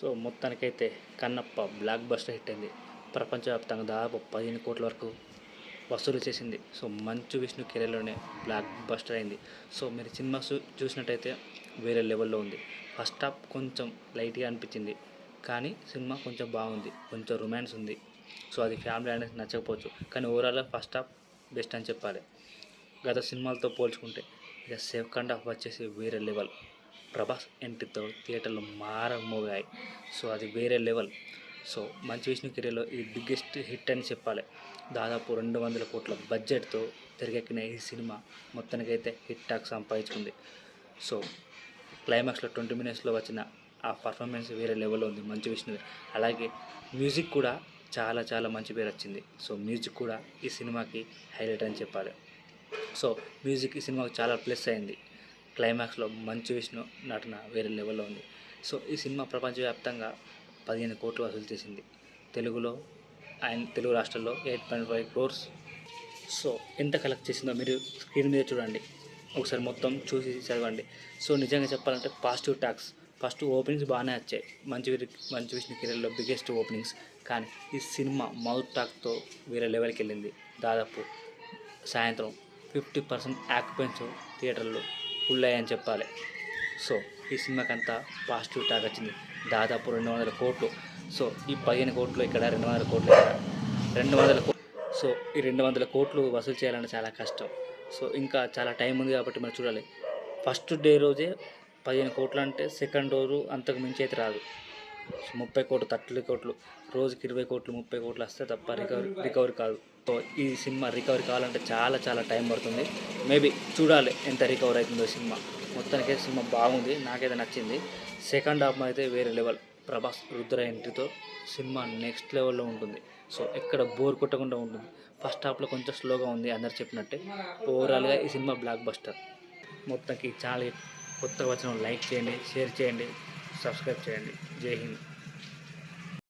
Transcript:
So మొత్తానికైతే Kannappa block buster hit అయింది. ప్రపంచవ్యాప్తంగా దాదాపు పదిహేను కోట్ల వరకు వసూలు చేసింది. సో మంచు విష్ణు కెరీర్లోనే బ్లాక్ బస్టర్ అయింది. సో మీరు సినిమా చూ- చూసినట్టయితే వేరే లెవెల్లో ఉంది. ఫస్ట్ హాఫ్ కొంచెం లైట్గా అనిపించింది. కానీ సినిమా కొంచెం బాగుంది. కొంచెం రొమాన్స్ ఉంది. సో అది ఫ్యామిలీ అనేది నచ్చకపోవచ్చు. కానీ ఓవరాల్గా ఫస్ట్ హాఫ్ బెస్ట్ అని చెప్పాలి. గత సినిమాలతో పోల్చుకుంటే ఇక సెకండ్ హాఫ్ వచ్చేసి వేరే లెవెల్. ప్రభాస్ ఎంట్రీతో థియేటర్లో మారమోగాయి. సో అది వేరే లెవెల్. సో మంచి విష్ణు కెరీర్లో ఇది బిగ్గెస్ట్ హిట్ అని చెప్పాలి. దాదాపు రెండు వందల కోట్ల బడ్జెట్తో తెరకెక్కిన ఈ సినిమా మొత్తానికైతే హిట్ టాక్ సంపాదించుకుంది. సో క్లైమాక్స్లో ట్వంటీ మినిట్స్లో వచ్చిన ఆ పర్ఫార్మెన్స్ వేరే లెవెల్లో ఉంది మంచి విష్ణు అలాగే మ్యూజిక్ కూడా చాలా చాలా మంచి పేరు వచ్చింది. సో మ్యూజిక్ కూడా ఈ సినిమాకి హైలైట్ అని చెప్పాలి. సో మ్యూజిక్ ఈ సినిమాకు చాలా ప్లస్ అయింది. క్లైమాక్స్లో మంచు విష్ణు నటన వేరే లెవెల్లో ఉంది. సో ఈ సినిమా ప్రపంచవ్యాప్తంగా పదిహేను కోట్లు వసూలు చేసింది. తెలుగులో అండ్ తెలుగు రాష్ట్రాల్లో eight point five crores. So ఎంత కలెక్ట్ చేసిందో మీరు స్క్రీన్ మీద చూడండి. ఒకసారి మొత్తం చూసి చదవండి. సో నిజంగా చెప్పాలంటే పాజిటివ్ టాక్స్ ఫస్ట్ ఓపెనింగ్స్ బాగానే వచ్చాయి. మంచి మంచి విష్ణు కెరీర్లో బిగ్గెస్ట్ ఓపెనింగ్స్ కానీ ఈ సినిమా మౌత్ టాక్తో వేరే లెవెల్కి వెళ్ళింది. దాదాపు సాయంత్రం ఫిఫ్టీ పర్సెంట్ ఆక్యుపెన్స్ థియేటర్లో ఫుల్ అయ్యాయని చెప్పాలి. సో ఈ సినిమాకి అంతా పాజిటివ్ టాక్ వచ్చింది. దాదాపు రెండు వందల కోట్లు. సో ఈ పదిహేను కోట్లు ఇక్కడ రెండు వందల కోట్లు ఇక్కడ. రెండు వందల సో ఈ రెండు వందల కోట్లు వసూలు చేయాలంటే చాలా కష్టం. సో ఇంకా చాలా టైం ఉంది కాబట్టి మనం చూడాలి. ఫస్ట్ డే రోజే పదిహేను కోట్లు అంటే సెకండ్ రోజు అంతకు మించి అయితే రాదు. ముప్పై కోట్లు థర్టీ కోట్లు రోజుకి ఇరవై కోట్లు ముప్పై కోట్లు వస్తే తప్ప రికవరీ రికవరీ కాదు. సో ఈ సినిమా రికవరీ కావాలంటే చాలా చాలా టైం పడుతుంది. మేబీ చూడాలి ఎంత రికవర్ అవుతుందో సినిమా. మొత్తానికి సినిమా బాగుంది నాకైతే నచ్చింది. సెకండ్ హాఫ్ అయితే వేరే లెవెల్ ప్రభాస్ రుద్ర ఎంట్రీతో సినిమా నెక్స్ట్ లెవెల్లో ఉంటుంది. సో ఎక్కడ బోర్ కొట్టకుండా ఉంటుంది. ఫస్ట్ హాఫ్లో కొంచెం స్లోగా ఉంది అందరు చెప్పినట్టే. ఓవరాల్గా ఈ సినిమా బ్లాక్ బస్టర్ మొత్తానికి చాలా కొత్తగా వచ్చిన లైక్ చేయండి షేర్ చేయండి. సబ్స్క్రైబ్ చేయండి. జై హింద్.